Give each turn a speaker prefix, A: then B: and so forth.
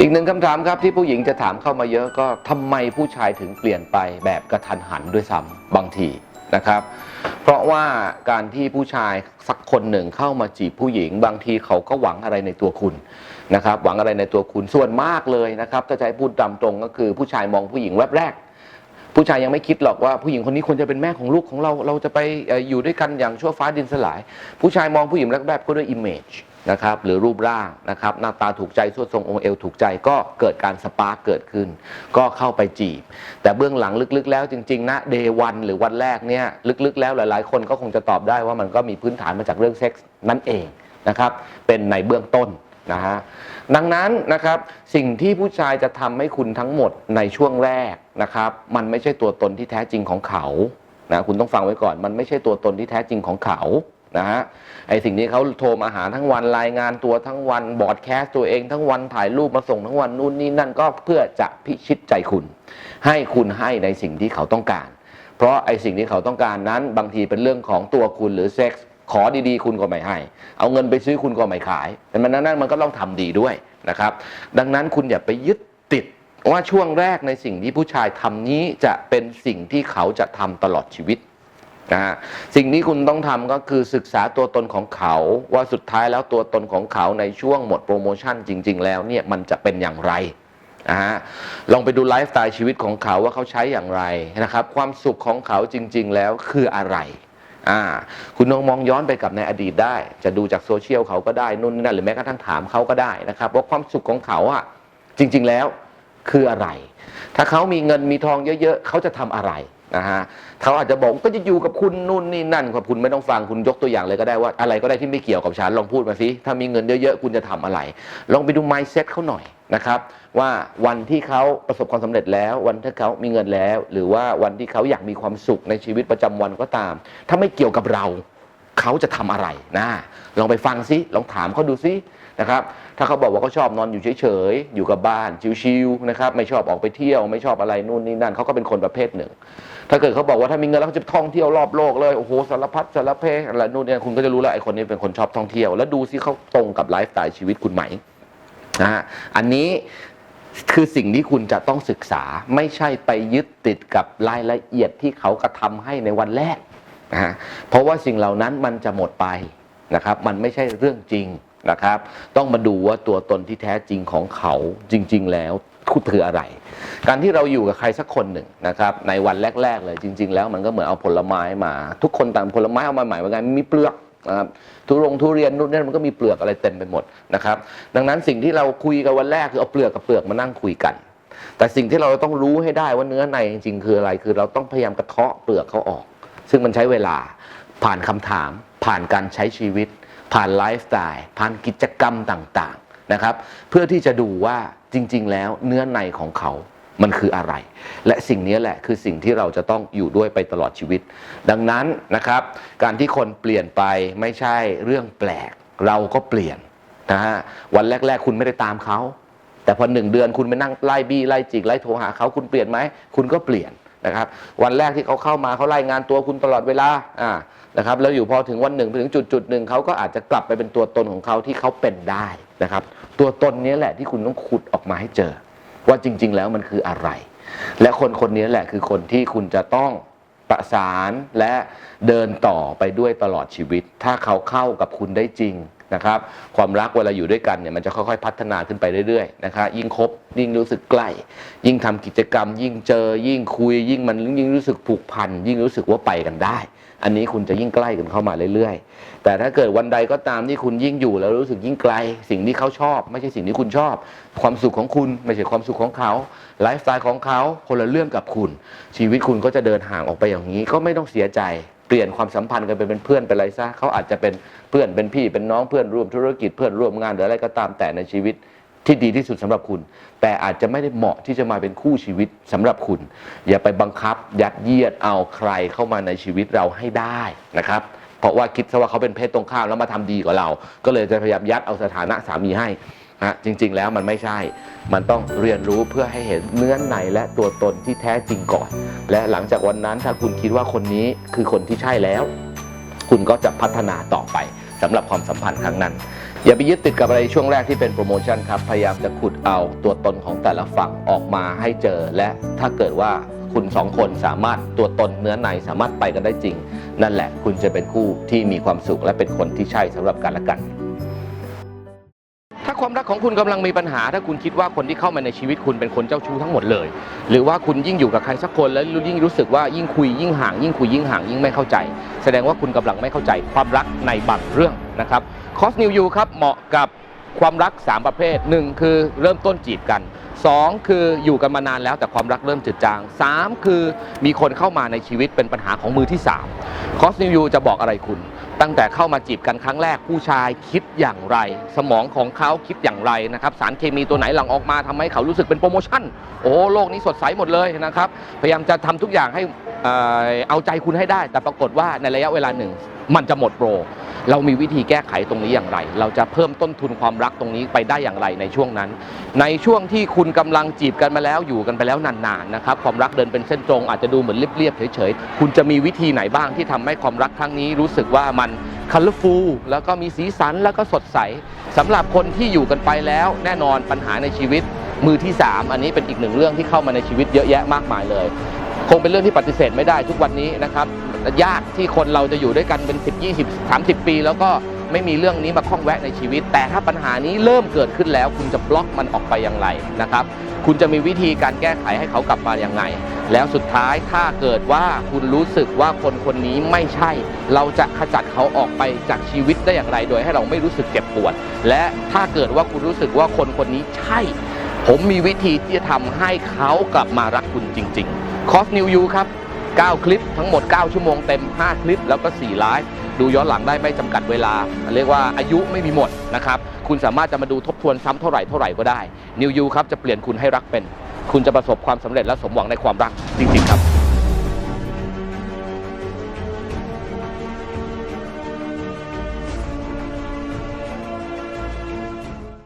A: อีกหนึ่งคำถามครับที่ผู้หญิงจะถามเข้ามาเยอะก็ทำไมผู้ชายถึงเปลี่ยนไปแบบกระทันหันด้วยซ้ำบางทีนะครับ เพราะว่าการที่ผู้ชายสักคนหนึ่งเข้ามาจีบผู้หญิง บางทีเขาก็หวังอะไรในตัวคุณนะครับหวังอะไรในตัวคุณส่วนมากเลยนะครับถ้าจะให้พูดตามตรงก็คือผู้ชายมองผู้หญิงแวบแรก ผู้ชายยังไม่คิดหรอกว่าผู้หญิงคนนี้ควรจะเป็นแม่ของลูกของเราเราจะไปอยู่ด้วยกันอย่างชั่วฟ้าดินสลาย ผู้ชายมองผู้หญิงแรกๆก็ด้วย image นะครับหรือรูปร่างนะครับหน้าตาถูกใจสวดทรงองค์เอวถูกใจก็เกิดการสปาร์กเกิดขึ้น ก็เข้าไปจีบ แต่เบื้องหลังลึกๆ แล้วจริงๆนะเดวันหรือวันแรกเนี่ยลึกๆ แล้วหลายๆ คนก็คงจะตอบได้ว่ามันก็มีพื้นฐานมาจากเรื่องเซ็กส์นั่นเองนะครับเป็นในเบื้องต้นนะฮะดังนั้นนะครับสิ่งที่ผู้ชายจะทำให้คุณทั้งหมดในช่วงแรกนะครับมันไม่ใช่ตัวตนที่แท้จริงของเขานะคุณต้องฟังไว้ก่อนมันไม่ใช่ตัวตนที่แท้จริงของเขา นะฮะไอสิ่งนี้เขาโทรมาหาทั้งวันรายงานตัวทั้งวันบอร์ดแคสต์ตัวเองทั้งวันถ่ายรูปมาส่งทั้งวันนู่นนี่นั่นก็เพื่อจะพิชิตใจคุณ ให้คุณให้ในสิ่งที่เขาต้องการ เพราะไอสิ่งที่เขาต้องการนั้นบางทีเป็นเรื่องของตัวคุณหรือเซ็กส์ขอดีๆ คุณก็ไม่ให้ เอาเงินไปซื้อคุณก็ไม่ขายแต่มันนั้นมันก็ต้องทำดีด้วยนะครับ ดังนั้นคุณอย่าไปยึดติดว่าช่วงแรกในสิ่งที่ผู้ชายทำนี้จะเป็นสิ่งที่เขาจะทำตลอดชีวิต นะฮะสิ่งที่คุณต้องทำก็คือศึกษาตัวตนของเขา ว่าสุดท้ายแล้วตัวตนของเขาในช่วงหมดโปรโมชั่นจริง ๆ แล้วเนี่ยมันจะเป็นอย่างไรนะฮะลองไปดูไลฟ์สไตล์ชีวิตของเขาว่าเขาใช้อย่างไรนะครับ ความสุขของเขาจริง ๆ แล้วคืออะไรอ่าคุณลองมองย้อนไปกับในอดีตได้ จะดูจากโซเชียลเขาก็ได้นู่นนั่นหรือแม้กระทั่งถามเขาก็ได้นะครับ ว่าความสุขของเขาอะจริง ๆ แล้วคืออะไร ถ้าเขามีเงินมีทองเยอะ ๆเขาจะทำอะไร นะฮะเขาอาจจะบอกก็จะอยู่กับคุณนู่นนี่นั่นครับคุณไม่ต้องฟังคุณยกตัวอย่างเลยก็ได้ว่า อะไรก็ได้ที่ไม่เกี่ยวกับฉันลองพูดมาสิถ้ามีเงินเยอะๆคุณจะทำอะไร ลองไปดู mindset เขาหน่อยนะครับ ว่าวันที่เขาประสบความสำเร็จแล้ว วันที่เขามีเงินแล้ว หรือว่าวันที่เขาอยากมีความสุขในชีวิตประจำวันก็ตาม ถ้าไม่เกี่ยวกับเรา เขาจะทำอะไรนะลองไปฟังซิลองถามเขาดูซินะครับถ้าเขาบอกว่าเขาชอบนอนอยู่เฉยๆ อยู่กับบ้านชิวๆนะครับไม่ชอบออกไปเที่ยวไม่ชอบอะไรนู่นนี่นั่นเขาก็เป็นคนประเภทหนึ่ง ถ้าเกิดเขาบอกว่าถ้ามีเงินแล้วเขาจะท่องเที่ยวรอบโลกเลยโอ้โหสารพัดสารเพอะไรนู่นเนี่ยคุณก็จะรู้แล้วไอ้คนนี้เป็นคนชอบท่องเที่ยว แล้วดูซิเขาตรงกับไลฟ์สไตล์ชีวิตคุณไหมนะฮะอันนี้คือสิ่งที่คุณจะต้องศึกษาไม่ใช่ไปยึดติดกับรายละเอียดที่เขากระทำให้ในวันแรก นะฮะเพราะว่าสิ่งเหล่านั้นมันจะหมดไปนะครับ มันไม่ใช่เรื่องจริงนะครับ ต้องมาดูว่าตัวตนที่แท้จริงของเขาจริง ๆ แล้วคืออะไร การที่เราอยู่กับใครสักคนหนึ่งนะครับ ในวันแรก ๆ เลยจริง ๆ แล้วมันก็เหมือนเอาผลไม้มา ทุกคนต่างผลไม้เอามาใหม่เหมือนกันมีเปลือกนะครับทุรงทุเรียนนู่นนี่มันก็มีเปลือกอะไรเต็มไปหมดนะครับ ดังนั้นสิ่งที่เราคุยกันวันแรกคือเอาเปลือกกับเปลือกมานั่งคุยกัน แต่สิ่งที่เราต้องรู้ให้ได้ว่าเนื้อในจริงๆคืออะไร คือเราต้องพยายามกระเทาะเปลือกเขาออก ซึ่งมันใช้เวลาผ่านคำถาม ผ่านการใช้ชีวิต ผ่านไลฟ์สไตล์ผ่านกิจกรรมต่างๆนะครับ เพื่อที่จะดูว่าจริง ๆ แล้วเนื้อในของเขามันคืออะไร และสิ่งนี้แหละคือสิ่งที่เราจะต้องอยู่ด้วยไปตลอดชีวิต ดังนั้นนะครับ การที่คนเปลี่ยนไปไม่ใช่เรื่องแปลก เราก็เปลี่ยนนะฮะวันแรก ๆ คุณไม่ได้ตามเขาแต่พอหนึ่งเดือนคุณไปนั่งไล่บี้ไล่จิกไล่โทรหาเขาคุณเปลี่ยนไหมคุณก็เปลี่ยน นะครับวันแรกที่เขาเข้ามาเขาไล่งานตัวคุณตลอดเวลาอ่านะครับแล้วอยู่พอถึงวันหนึ่งถึงจุดจุดหนึ่งเขาก็อาจจะกลับไปเป็นตัวตนของเขาที่เขาเป็นได้นะครับ ตัวตนนี้แหละที่คุณต้องขุดออกมาให้เจอ ว่าจริง ๆ แล้วมันคืออะไร และคนคนนี้แหละคือคนที่คุณจะต้องประสานและเดินต่อไปด้วยตลอดชีวิต ถ้าเขาเข้ากับคุณได้จริง นะครับความรักเวลาอยู่ด้วยกันเนี่ยมันจะค่อยๆ พัฒนาขึ้นไปเรื่อยๆนะครับยิ่งคบยิ่งรู้สึกใกล้ ยิ่งทำกิจกรรม ยิ่งเจอ ยิ่งคุย ยิ่งมันยิ่งรู้สึกผูกพันยิ่งรู้สึกว่าไปกันได้ อันนี้คุณจะยิ่งใกล้กันเข้ามาเรื่อยๆ แต่ถ้าเกิดวันใดก็ตามที่คุณยิ่งอยู่แล้วรู้สึกยิ่งไกล สิ่งที่เขาชอบ ไม่ใช่สิ่งที่คุณชอบ ความสุขของคุณไม่ใช่ความสุขของเขาไลฟ์สไตล์ของเขาคนละเรื่องกับคุณ ชีวิตคุณก็จะเดินห่างออกไปอย่างนี้ก็ไม่ต้องเสียใจ เปลี่ยนความสัมพันธ์กันไปเป็นเพื่อนเป็นอะไรซะเขาอาจจะเป็นเพื่อนเป็นพี่เป็นน้องเพื่อนร่วมธุรกิจเพื่อนร่วมงานหรืออะไรก็ตามแต่ในชีวิตที่ดีที่สุดสำหรับคุณ แต่อาจจะไม่ได้เหมาะที่จะมาเป็นคู่ชีวิตสำหรับคุณ อย่าไปบังคับยัดเยียดเอาใครเข้ามาในชีวิตเราให้ได้นะครับ เพราะว่าคิดซะว่าเขาเป็นเพศตรงข้ามแล้วมาทำดีกว่าเรา ก็เลยจะพยายามยัดเอาสถานะสามีให้ นะจริงๆแล้วมันไม่ใช่ มันต้องเรียนรู้เพื่อให้เห็นเนื้อในและตัวตนที่แท้จริงก่อน และหลังจากวันนั้นถ้าคุณคิดว่าคนนี้คือคนที่ใช่แล้ว คุณก็จะพัฒนาต่อไปสำหรับความสัมพันธ์ครั้งนั้น อย่าไปยึดติดกับอะไรช่วงแรกที่เป็นโปรโมชั่นครับ พยายามจะขุดเอาตัวตนของแต่ละฝั่งออกมาให้เจอ และถ้าเกิดว่าคุณสองคนสามารถตัวตนเนื้อในสามารถไปกันได้จริง นั่นแหละคุณจะเป็นคู่ที่มีความสุขและเป็นคนที่ใช่สำหรับกันและกัน ความรักของคุณกำลังมีปัญหา ถ้าคุณคิดว่าคนที่เข้ามาในชีวิตคุณเป็นคนเจ้าชู้ทั้งหมดเลย หรือว่าคุณยิ่งอยู่กับใครสักคนแล้วยิ่งรู้สึกว่ายิ่งคุยยิ่งห่างยิ่งคุยยิ่งห่างยิ่งไม่เข้าใจ แสดงว่าคุณกำลังไม่เข้าใจความรักในบางเรื่องนะครับคอสนิวยูครับเหมาะกับความรัก 3 ประเภท 1 คือเริ่มต้นจีบกัน 2 คืออยู่กันมานานแล้วแต่ความรักเริ่มจืดจาง 3 คือมีคนเข้ามาในชีวิตเป็นปัญหาของมือที่3คอสนิวยูจะบอกอะไรคุณ ตั้งแต่เข้ามาจีบกันครั้งแรกผู้ชายคิดอย่างไร สมองของเขาคิดอย่างไรนะครับสารเคมีตัวไหนหลั่งออกมาทำให้เขารู้สึกเป็นโปรโมชั่น โอ้โลกนี้สดใสหมดเลยนะครับพยายามจะทำทุกอย่างให้เอ่อเอาใจคุณให้ได้ แต่ปรากฏว่าในระยะเวลาหนึ่ง มันจะหมดโปร เรามีวิธีแก้ไขตรงนี้อย่างไร เราจะเพิ่มต้นทุนความรักตรงนี้ไปได้อย่างไรในช่วงนั้น ในช่วงที่คุณกำลังจีบกันมาแล้วอยู่กันไปแล้วนานๆนะครับความรักเดินเป็นเส้นตรงอาจจะดูเหมือนเรียบๆเฉยๆ คุณจะมีวิธีไหนบ้างที่ทำให้ความรักครั้งนี้รู้สึกว่ามันคัลเลอร์ฟูลแล้วก็มีสีสันแล้วก็สดใสสำหรับคนที่อยู่กันไปแล้วแน่นอนปัญหาในชีวิต มือที่ 3 อันนี้เป็นอีกหนึ่งเรื่องที่เข้ามาในชีวิตเยอะแยะมากมายเลย คงเป็นเรื่องที่ปฏิเสธไม่ได้ทุกวันนี้นะครับ ยากที่คนเราจะอยู่ด้วยกันเป็น10 20 30 ปี แล้วก็ไม่มีเรื่องนี้มาข้องแวะในชีวิต แต่ถ้าปัญหานี้เริ่มเกิดขึ้นแล้ว คุณจะบล็อกมันออกไปอย่างไรนะครับ คุณจะมีวิธีการแก้ไขให้เขากลับมาอย่างไง แล้วสุดท้ายถ้าเกิดว่าคุณรู้สึกว่าคนคนนี้ไม่ใช่ เราจะขจัดเขาออกไปจากชีวิตได้อย่างไร โดยให้เราไม่รู้สึกเจ็บปวด และถ้าเกิดว่าคุณรู้สึกว่าคนคนนี้ใช่ ผมมีวิธีที่จะทำให้เขากลับมารักคุณจริง ๆ คอสนิวยูครับ 9 คลิปทั้งหมด 9 ชั่วโมงเต็ม 5 คลิป แล้วก็4ไลฟ์ดูย้อนหลังได้ไม่จำกัดเวลา เรียกว่าอายุไม่มีหมดนะครับคุณสามารถจะมาดูทบทวนซ้ำเท่าไหร่เท่าไหร่ก็ได้นิวยูครับจะเปลี่ยนคุณให้รักเป็น คุณจะประสบความสำเร็จและสมหวังในความรักจริงๆครับ